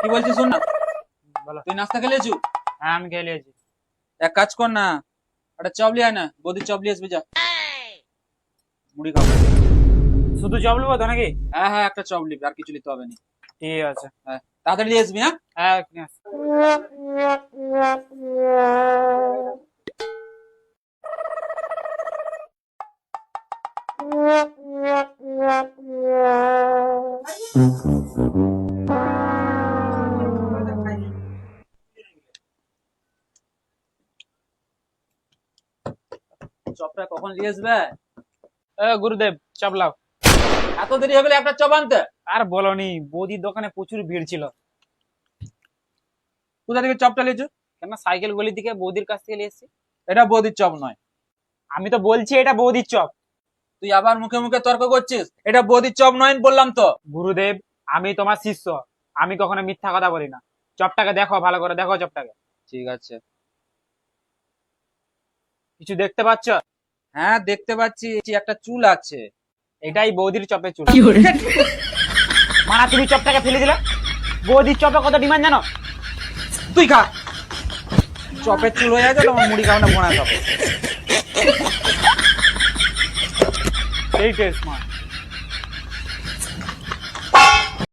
কি বলছিস শোন না? বলো। তুই নাস্তা খেলেছু হ্যাঁ আমি খেয়ে নিয়েছি। এক কাজ কর না একটা চপ লিয়ে আয় না বৌদির চপ লিয়ে আসবি যা। মুড়ি খাব। শুধু চপ নেব তো নাকি? হ্যাঁ হ্যাঁ একটা চপ লিবি আর কিছু নিতে হবে না। ঠিক আছে। হ্যাঁ তাড়াতাড়ি নিয়ে আসবি হ্যাঁ? হ্যাঁ ঠিক আছে। চপটা কখন নিয়ে আসবে? এ, গুরুদেব চপ লাও। এত দেরি হয়ে গেলে একটা চপ আনতে? আর বলনি বৌদির দোকানে প্রচুর ভিড় ছিল। কোথা থেকে চপটা নিয়েছো? কেন সাইকেল গলি থেকে বৌদির কাছ থেকে নিয়ে এসেছি। এটা বৌদির চপ নয়। আমি তো বলছি এটা বৌদির চপ। তুই আবার মুখে মুখে তর্ক করছিস? এটা বৌদির চপ নয় বললাম তো। গুরুদেব আমি তোমার শিষ্য। আমি কখনো মিথ্যা কথা বলি না। চপটাকে দেখো ভালো করে দেখো চপটাকে। ঠিক আছে। কিছু দেখতে পাচ্ছ? হ্যাঁ দেখতে পাচ্ছি একটা চুল আছে। এটাই বৌদির চপের চুল। মা তুমি চপটাকে ফেলে দিলা? বৌদির চপে কত ডিমান্ড জানো? তুই খা। চপের চুল হয়ে গেছে তোমার মুড়ি খাওয়া না বোনা চপে। এই টেস্ট মা।